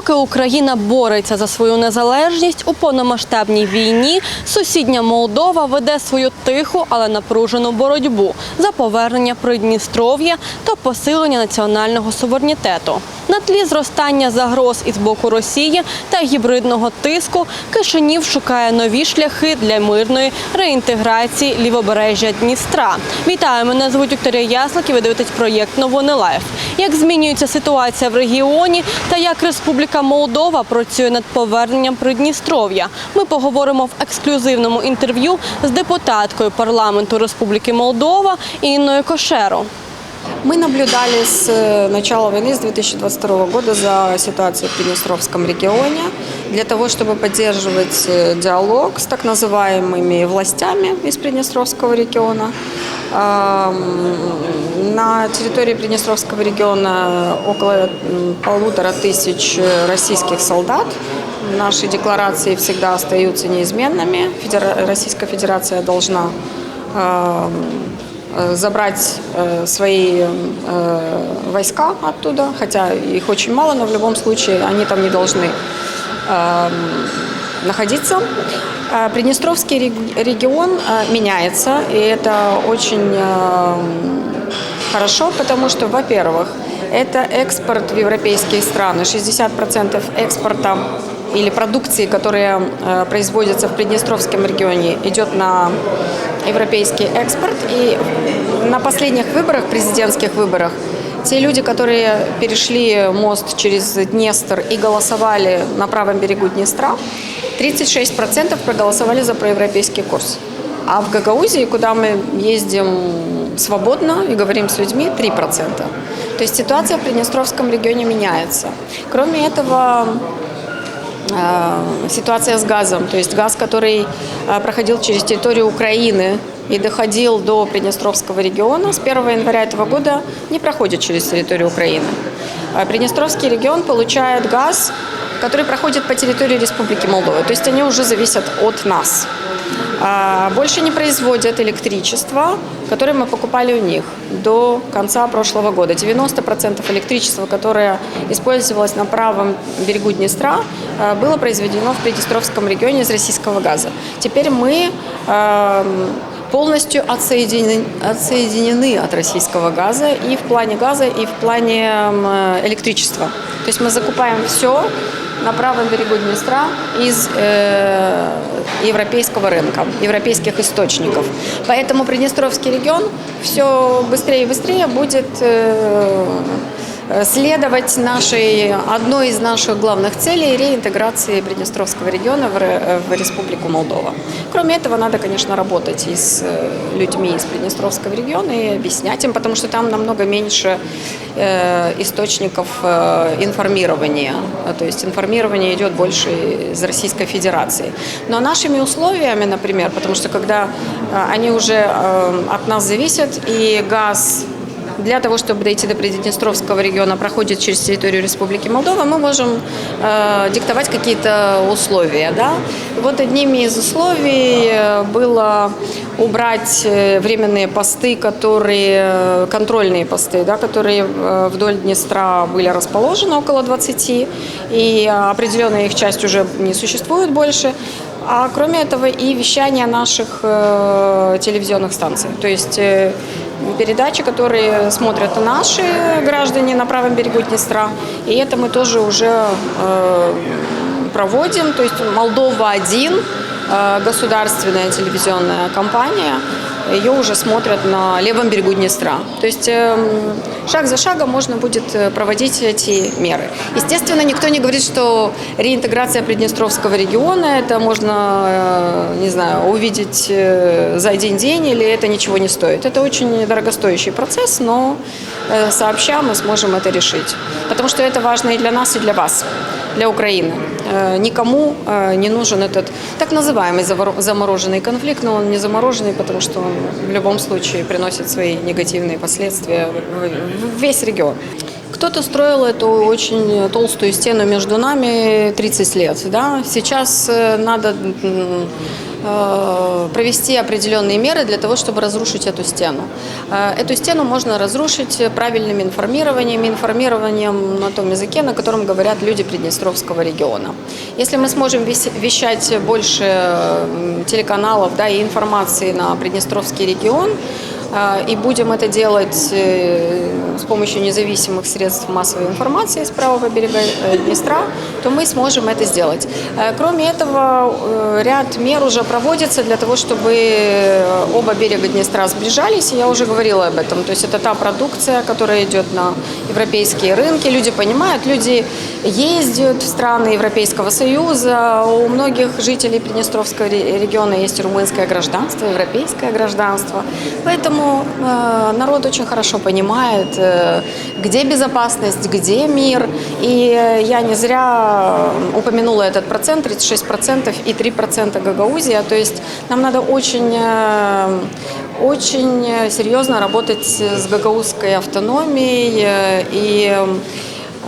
Поки Україна бореться за свою незалежність у повномасштабній війні, сусідня Молдова веде свою тиху, але напружену боротьбу за повернення Придністров'я та посилення національного суверенітету. На тлі зростання загроз із боку Росії та гібридного тиску Кишинів шукає нові шляхи для мирної реінтеграції лівобережжя Дністра. Вітаю, мене звуть Вікторія Яслик і ви дивитесь проєкт Новини Лайф. Як змінюється ситуація в регіоні та як Республіка Молдова працює над поверненням Придністров'я. Ми поговоримо в ексклюзивному інтерв'ю з депутаткою парламенту Республіки Молдова Інною Кошеро. Мы наблюдали с э, начала войны, с 2022 года, за ситуацией в Приднестровском регионе для того, чтобы поддерживать э, диалог с так называемыми властями из Приднестровского региона. На территории Приднестровского региона около полутора тысяч российских солдат. Наши декларации всегда остаются неизменными. Российская Федерация должна забрать э, свои э, войска оттуда, хотя их очень мало, но в любом случае они там не должны эм, находиться. Э, Приднестровский рег- регион э, меняется, и это очень эм, хорошо, потому что, во-первых, это экспорт в европейские страны. 60% экспорта или продукции, которая э, производится в Приднестровском регионе, идет на европейский экспорт. И на последних выборах, президентских выборах, те люди, которые перешли мост через Днестр и голосовали на правом берегу Днестра, 36% проголосовали за проевропейский курс. А в Гагаузии, куда мы ездим свободно и говорим с людьми, 3%. То есть ситуация в Приднестровском регионе меняется. Кроме этого, э, ситуация с газом, то есть газ, который э, проходил через территорию Украины и доходил до Приднестровского региона, с 1 января этого года не проходит через территорию Украины. А Приднестровский регион получает газ, который проходит по территории Республики Молдова, то есть они уже зависят от нас. А, Больше не производят электричество, которое мы покупали у них до конца прошлого года. 90% электричества, которое использовалось на правом берегу Днестра, а, было произведено в Приднестровском регионе из российского газа. Теперь мы а, полностью отсоединены, отсоединены от российского газа и в плане газа, и в плане электричества. То есть мы закупаем все на правом берегу Днестра из э, европейского рынка, европейских источников. Поэтому Приднестровский регион все быстрее и быстрее будет э, следовать нашей, одной из наших главных целей – реинтеграции Приднестровского региона в, Ре- в Республику Молдова. Кроме этого, надо, конечно, работать и с э, людьми из Приднестровского региона и объяснять им, потому что там намного меньше э, источников э, информирования. А, То есть информирование идет больше из Российской Федерации. Но нашими условиями, например, потому что когда э, они уже э, от нас зависят, и газ для того, чтобы дойти до Приднестровского региона, проходит через территорию Республики Молдова, мы можем э, диктовать какие-то условия. Да? Вот одними из условий э, было убрать э, временные посты, которые, э, контрольные посты, да, которые вдоль Днестра были расположены, около 20, и определенная их часть уже не существует больше. А кроме этого и вещание наших э, телевизионных станций. То есть э, передачи, которые смотрят наши граждане на правом берегу Днестра. И это мы тоже уже э, проводим. То есть Молдова-1, э, государственная телевизионная компания, ее уже смотрят на левом берегу Днестра. То есть э, шаг за шагом можно будет э, проводить эти меры. Естественно, никто не говорит, что реинтеграция Приднестровского региона, это можно, э, не знаю, увидеть э, за один день или это ничего не стоит. Это очень дорогостоящий процесс, но сообща мы сможем это решить. Потому что это важно и для нас, и для вас, для Украины. Никому не нужен этот так называемый замороженный конфликт, но он не замороженный, потому что он в любом случае приносит свои негативные последствия в весь регион. Кто-то строил эту очень толстую стену между нами 30 лет. Да? Сейчас э, надо провести определенные меры для того, чтобы разрушить эту стену. Э, Эту стену можно разрушить правильным информированием, информированием на том языке, на котором говорят люди Приднестровского региона. Если мы сможем вещать больше м, телеканалов да, и информации на Приднестровский регион, и будем это делать э, с помощью независимых средств массовой информации с правого берега э, Днестра, то мы сможем это сделать. Э, Кроме этого, ряд мер уже проводится для того, чтобы оба берега Днестра сближались. И Я уже говорила об этом. То есть это та продукция, которая идет на европейские рынки. Люди понимают, люди ездят в страны Европейского Союза. У многих жителей Приднестровского ре- региона есть румынское гражданство, европейское гражданство. Поэтому э, народ очень хорошо понимает, э, где безопасность, где мир. И я не зря упомянула этот процент, 36% и 3% Гагаузия. То есть нам надо очень э, очень серьезно работать с гагаузской автономией э, и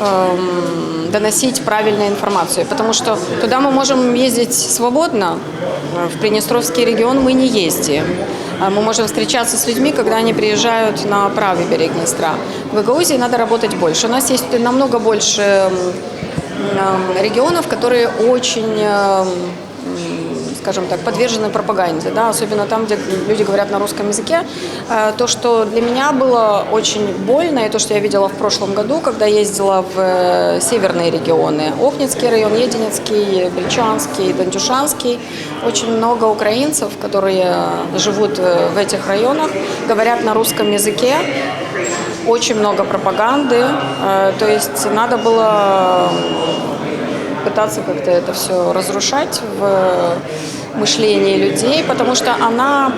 эм, доносить правильную информацию, потому что туда мы можем ездить свободно, в Приднестровский регион мы не ездим. А Мы можем встречаться с людьми, когда они приезжают на правый берег Днестра. В Гагаузии надо работать больше. У нас есть намного больше регионов, которые очень эм, скажем так, подвержены пропаганде, да, особенно там, где люди говорят на русском языке. Э, То, что для меня было очень больно, и то, что я видела в прошлом году, когда ездила в э, северные регионы, Охницкий район, Единецкий, Бельчанский, Дантюшанский, очень много украинцев, которые живут э, в этих районах, говорят на русском языке, очень много пропаганды, то есть надо было пытаться как-то это все разрушать в мышлении людей, потому что она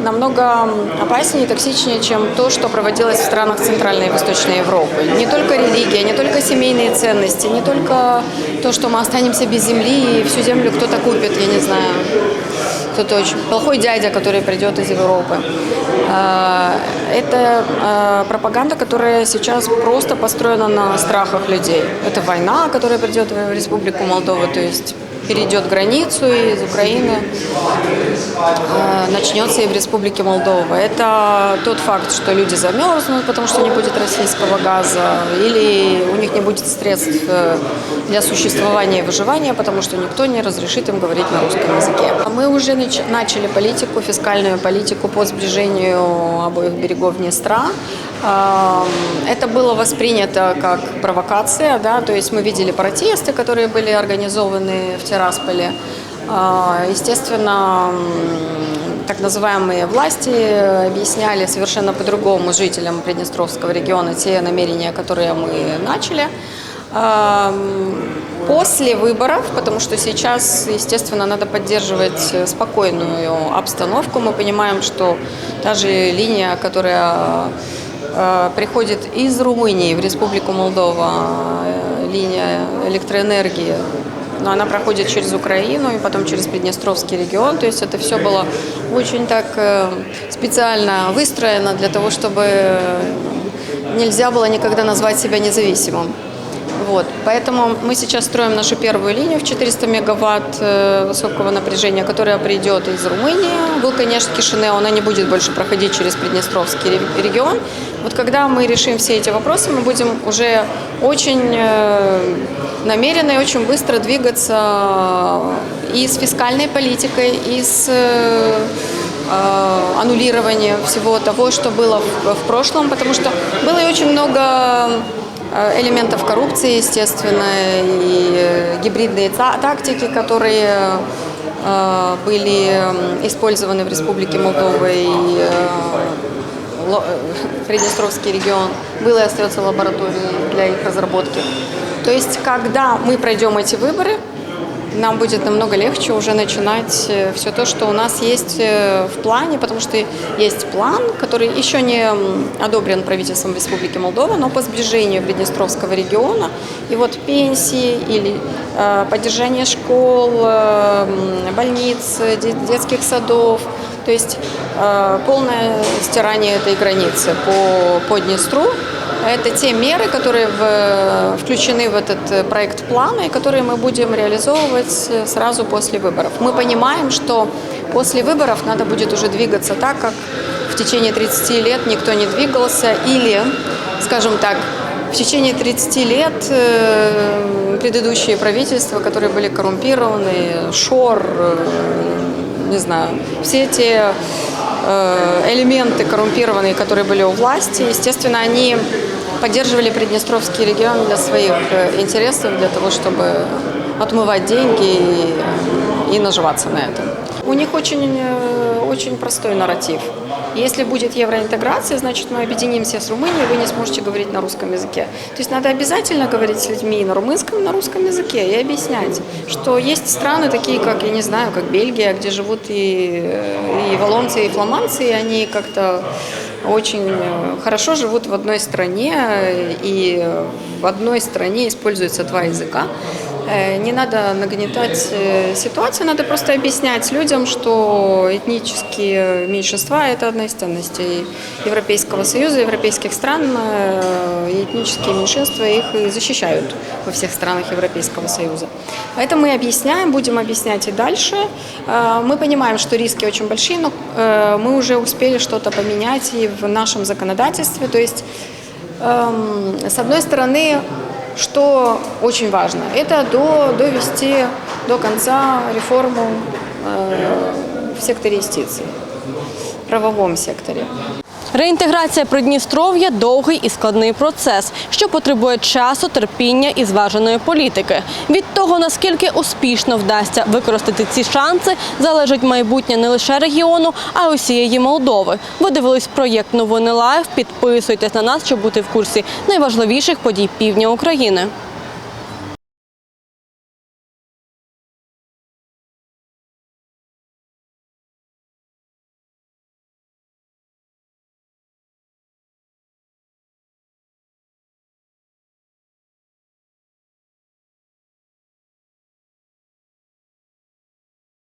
намного опаснее и токсичнее, чем то, что проводилось в странах Центральной и Восточной Европы. Не только религия, не только семейные ценности, не только то, что мы останемся без земли и всю землю кто-то купит, я не знаю, кто-то очень плохой дядя, который придет из Европы. А, Это а, пропаганда, которая сейчас просто построена на страхах людей. Это война, которая придет в Республику Молдова, то есть перейдет границу из Украины э, начнется и в Республике Молдова. Это тот факт, что люди замерзнут, потому что не будет российского газа, или у них не будет средств э, для существования и выживания, потому что никто не разрешит им говорить на русском языке. А Мы уже нач- начали политику, фискальную политику по сближению обоих берегов Днестра. Это было воспринято как провокация, да, то есть мы видели протесты, которые были организованы в Тирасполе. А, Естественно, так называемые власти объясняли совершенно по-другому жителям Приднестровского региона те намерения, которые мы начали. После выборов, потому что сейчас, естественно, надо поддерживать спокойную обстановку. Мы понимаем, что та же линия, которая приходит из Румынии в Республику Молдова, э, линия электроэнергии, но она проходит через Украину и потом через Приднестровский регион. То есть это все было очень так э, специально выстроено для того, чтобы нельзя было никогда назвать себя независимым. Вот. Поэтому мы сейчас строим нашу первую линию в 400 мегаватт э, высокого напряжения, которая придет из Румынии. Был, конечно, Кишинео, она не будет больше проходить через Приднестровский ре- регион. Вот когда мы решим все эти вопросы, мы будем уже очень э, намеренно и очень быстро двигаться и с фискальной политикой, и с э, э, аннулирование всего того, что было в, прошлом, потому что было и очень много э, элементов коррупции, естественно, и э, гибридные та- тактики, которые э, были использованы в Республике Молдова и э, э, Приднестровский регион, было и остается лабораторией для их разработки. То есть, когда мы пройдем эти выборы, нам будет намного легче уже начинать все то, что у нас есть э, в плане, потому что есть план, который еще не одобрен правительством Республики Молдова, но по сближению Приднестровского региона. И вот пенсии или э, поддержание школ, э, больниц, де- детских садов, то есть э, полное стирание этой границы по, по Днестру Это те меры, которые в- включены в этот э, проект плана и которые мы будем реализовывать э, сразу после выборов. Мы понимаем, что после выборов надо будет уже двигаться так, как в течение 30 лет никто не двигался, или, скажем так, в течение 30 лет э, предыдущие правительства, которые были коррумпированы, ШОР, не знаю, все те элементы коррумпированные, которые были у власти, естественно, они поддерживали Приднестровский регион для своих э, интересов, для того, чтобы отмывать деньги и, и наживаться на этом. У них очень, э, очень простой нарратив. Если будет евроинтеграция, значит мы объединимся с Румынией, вы не сможете говорить на русском языке. То есть надо обязательно говорить с людьми на румынском, на русском языке и объяснять, что есть страны такие, как, я не знаю, как Бельгия, где живут и, э, и валонцы, и фламандцы, и они как-то очень э, хорошо живут в одной стране, и в одной стране используются два языка. Э, Не надо нагнетать э, ситуацию, надо просто объяснять людям, что этнические меньшинства – это одна из ценностей Европейского Союза, европейских стран, этнические меньшинства их защищают во всех странах Европейского Союза. Поэтому мы объясняем, будем объяснять и дальше. Э, Мы понимаем, что риски очень большие, но э, мы уже успели что-то поменять и в нашем законодательстве. То есть Эм, С одной стороны, что очень важно, это до, довести до конца реформу э, в секторе юстиции, в правовом секторе. Реінтеграція Придністров'я довгий і складний процес, що потребує часу, терпіння і зваженої політики. Від того, наскільки успішно вдасться використати ці шанси, залежить майбутнє не лише регіону, а й усієї Молдови. Ви дивились проєкт Новини Лайв. Підписуйтесь на нас, щоб бути в курсі найважливіших подій півдня України.